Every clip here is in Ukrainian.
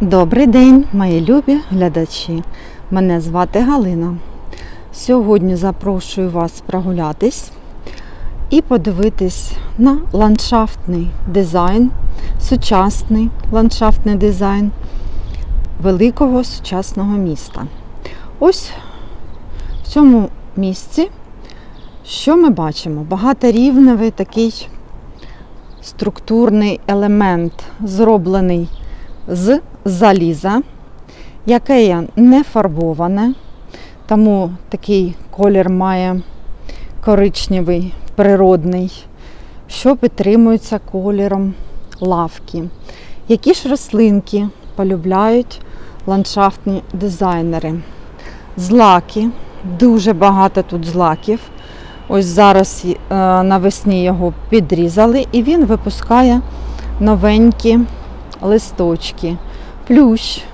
Добрий день, мої любі глядачі. Мене звати Галина. Сьогодні запрошую вас прогулятись і подивитись на ландшафтний дизайн, сучасний ландшафтний дизайн великого сучасного міста. Ось в цьому місці, що ми бачимо? Багаторівневий такий структурний елемент, зроблений з заліза, яке є не фарбоване, тому такий колір має коричневий, природний, що підтримується кольором лавки. Які ж рослинки полюбляють ландшафтні дизайнери? Злаки, дуже багато тут злаків. Ось зараз е, навесні його підрізали, і він випускає новенькі листочки. Плющ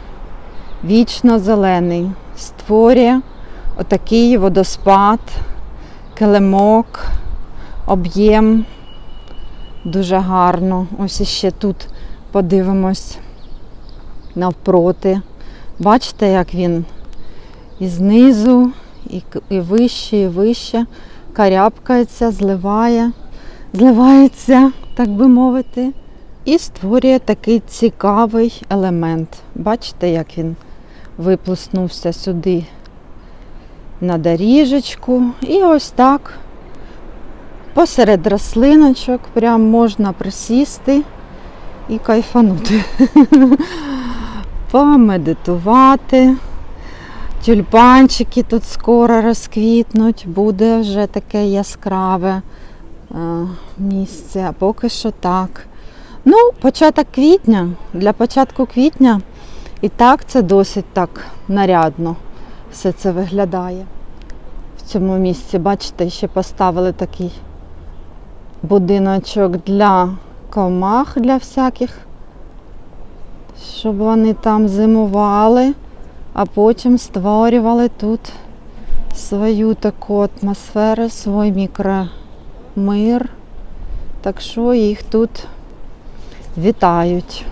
вічно зелений, створює отакий водоспад, килимок, об'єм. Дуже гарно. Ось іще тут подивимось навпроти. Бачите, як він і знизу, і, вище, і вище карябкається, зливає, зливається, так би мовити. І створює такий цікавий елемент. Бачите, як він виплеснувся сюди на доріжечку. І ось так посеред рослиночок прям можна присісти і кайфанути. Помедитувати. Тюльпанчики тут скоро розквітнуть, буде вже таке яскраве е, місце, а поки що так. Ну, початок квітня. Для початку квітня і так це досить так нарядно все це виглядає. В цьому місці, бачите, ще поставили такий будиночок для комах, для всяких, щоб вони там зимували, а потім створювали тут свою таку атмосферу, свій мікромир. Так що їх тут вітають.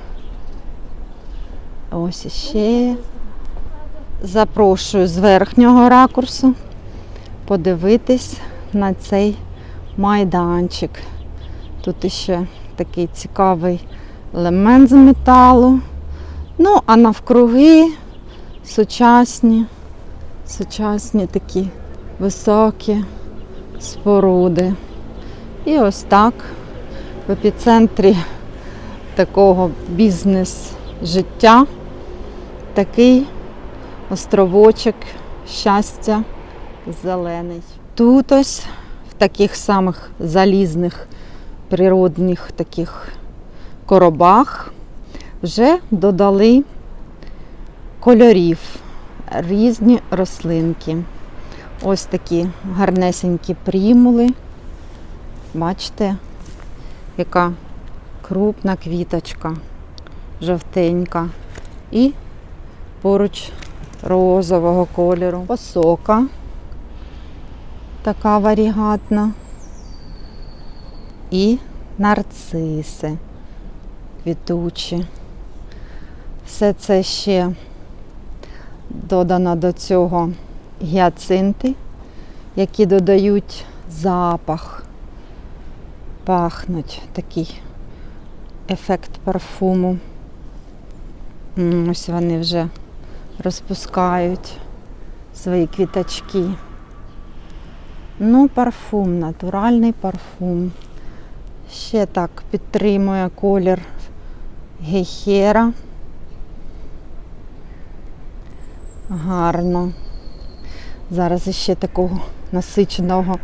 Ось іще запрошую з верхнього ракурсу подивитись на цей майданчик. Тут іще такий цікавий елемент з металу. Ну, а навкруги сучасні, сучасні такі високі споруди. І ось так в епіцентрі такого бізнес-життя, такий островочок щастя зелений. Тут ось в таких самих залізних природних таких коробах вже додали кольорів, різні рослинки. Ось такі гарнесенькі примули. Бачите, яка крупна квіточка, жовтенька. І поруч розового кольору. Посока така варігатна. І нарциси квітучі. Все це ще додано до цього гіацинти, які додають запах, пахнуть такий ефект парфуму. Ось вони вже розпускають свої квіточки. Ну, парфум, натуральний парфум. Ще так підтримує колір гейхера. Гарно. Зараз іще такого насиченого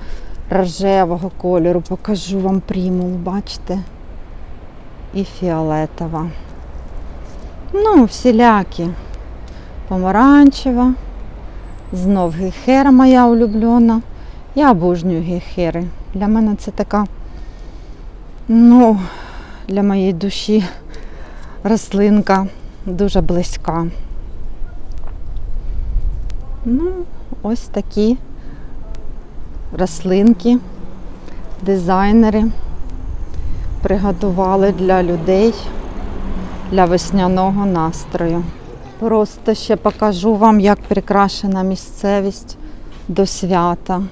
рожевого кольору покажу вам примулу, бачите? І фіолетова. Ну, всілякі. Помаранчева. Знов гейхера моя улюблена. Я обожнюю гейхери. Для мене це така, ну, для моєї душі рослинка дуже близька. Ну, ось такі рослинки, дизайнери приготували для людей для весняного настрою. Просто ще покажу вам, як прикрашена місцевість до свята.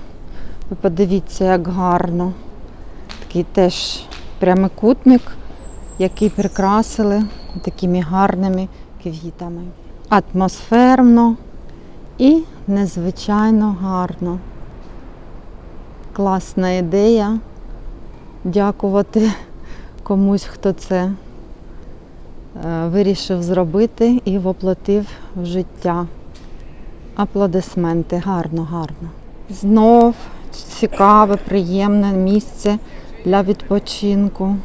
Ви подивіться, як гарно. Такий теж прямокутник, який прикрасили такими гарними квітами. Атмосферно і незвичайно гарно. Класна ідея. Дякувати комусь, хто це е, вирішив зробити і воплотив в життя. Аплодисменти, гарно, гарно. Знов цікаве, приємне місце для відпочинку.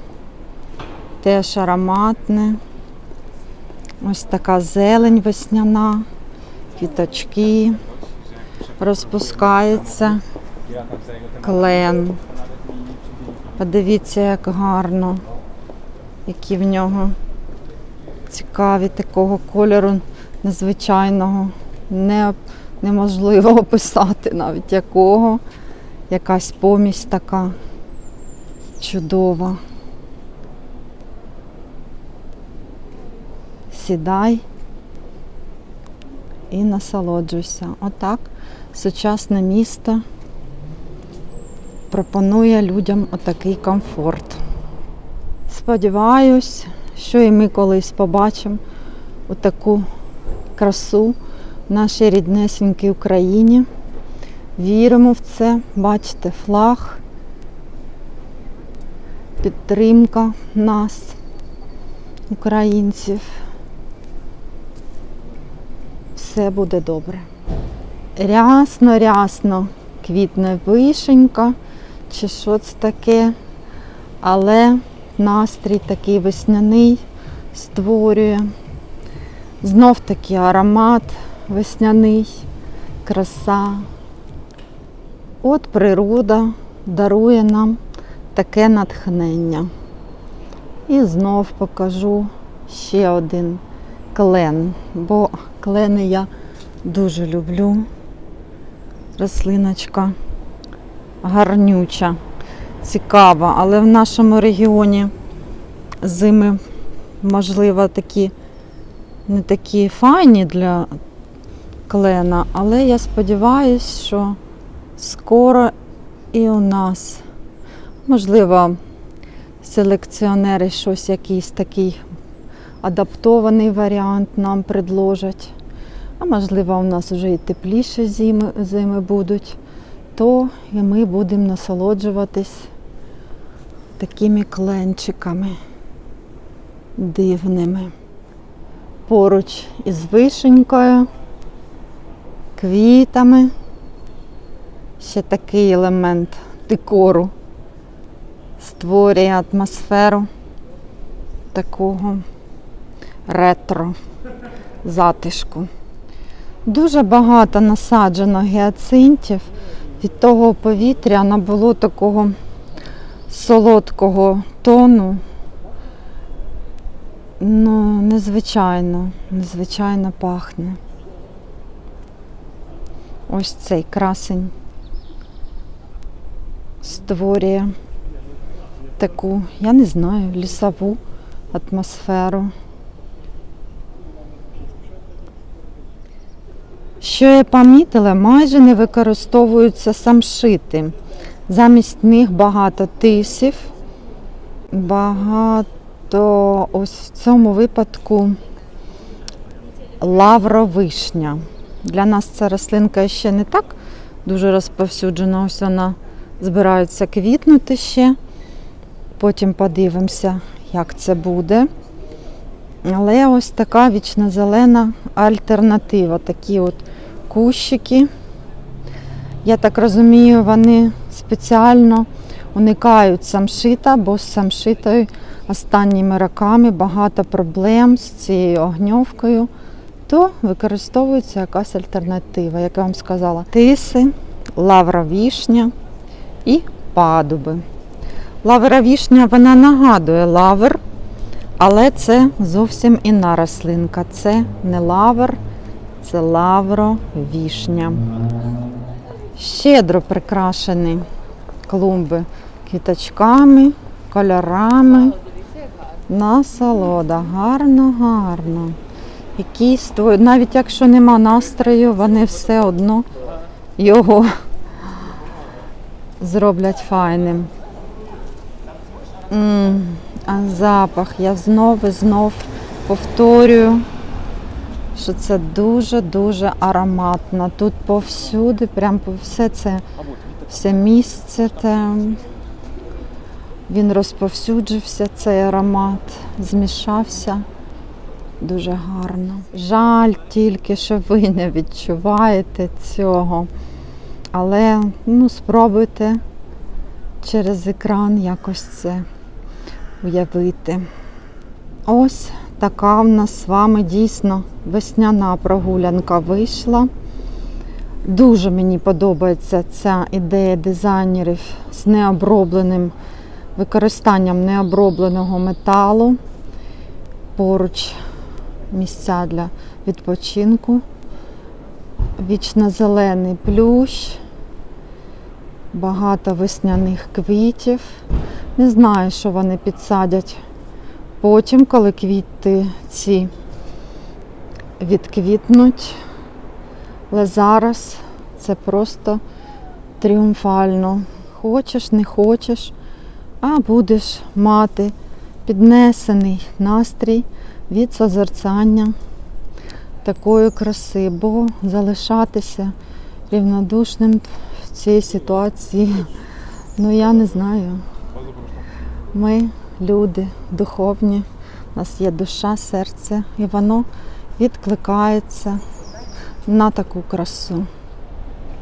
Теж ароматне. Ось така зелень весняна, квіточки, розпускається клен. Подивіться, як гарно, які в нього цікаві такого кольору незвичайного. Не, неможливо описати навіть якого. Якась помість така чудова. Сідай і насолоджуйся. Отак сучасне місто пропонує людям отакий комфорт. Сподіваюсь, що і ми колись побачимо отаку красу в нашій ріднесенькій Україні. Віримо в це, бачите, флаг, підтримка нас, українців. Все буде добре. Рясно, рясно квітне вишенька, чи що це таке, але настрій такий весняний створює. Знов таки аромат весняний, краса. От природа дарує нам таке натхнення. І знов покажу ще один клен, бо клени я дуже люблю. Рослиночка гарнюча, цікава, але в нашому регіоні зими, можливо, такі не такі файні для клена, але я сподіваюся, що скоро і у нас, можливо, селекціонери щось якийсь такий адаптований варіант нам предложать. А можливо, у нас вже і тепліші зими, зими будуть, то і ми будемо насолоджуватись такими кленчиками дивними. Поруч із вишенькою, квітами. Ще такий елемент декору створює атмосферу такого ретро затишку. Дуже багато насаджено гіацинтів. Від того повітря набуло такого солодкого тону. Ну, незвичайно, незвичайно пахне. Ось цей красень створює таку, я не знаю, лісову атмосферу. Що я помітила, майже не використовуються самшити. Замість них багато тисів, багато ось в цьому випадку лавровишня. Для нас ця рослинка ще не так дуже розповсюджена. Ось вона збирається квітнути ще. Потім подивимося, як це буде. Але ось така вічно-зелена альтернатива. Такі от кущики. Я так розумію, вони спеціально уникають самшита, бо з самшитою останніми роками багато проблем з цією огньовкою, то використовується якась альтернатива, як я вам сказала, тиси, лавра вішня і падуби. Лавра вішня вона нагадує лавр, але це зовсім інна рослинка. Це не лавр, це лавровішня. Щедро прикрашені клумби квіточками, кольорами. Насолода, гарно, гарно. Якісь навіть якщо нема настрою, вони все одно його зроблять файним. М, А запах, я знов і знов повторюю, що це дуже-дуже ароматно. Тут повсюди, прям все це все місце, те, він розповсюджився, цей аромат, змішався. Дуже гарно. Жаль тільки, що ви не відчуваєте цього. Але ну, спробуйте через екран якось це уявити. Ось така в нас з вами дійсно весняна прогулянка вийшла. Дуже мені подобається ця ідея дизайнерів з необробленим використанням необробленого металу. Поруч місця для відпочинку. Вічно-зелений плющ, багато весняних квітів. Не знаю, що вони підсадять потім, коли квіти ці відквітнуть. Але зараз це просто тріумфально. Хочеш, не хочеш, а будеш мати піднесений настрій від созерцання такої краси, бо залишатися рівнодушним в цій ситуації, ну я не знаю. Ми люди духовні, у нас є душа, серце, і воно відкликається на таку красу.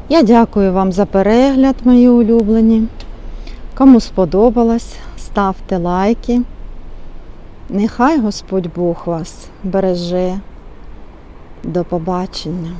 Я дякую вам за перегляд, мої улюблені. Кому сподобалось, ставте лайки. Нехай Господь Бог вас береже. До побачення.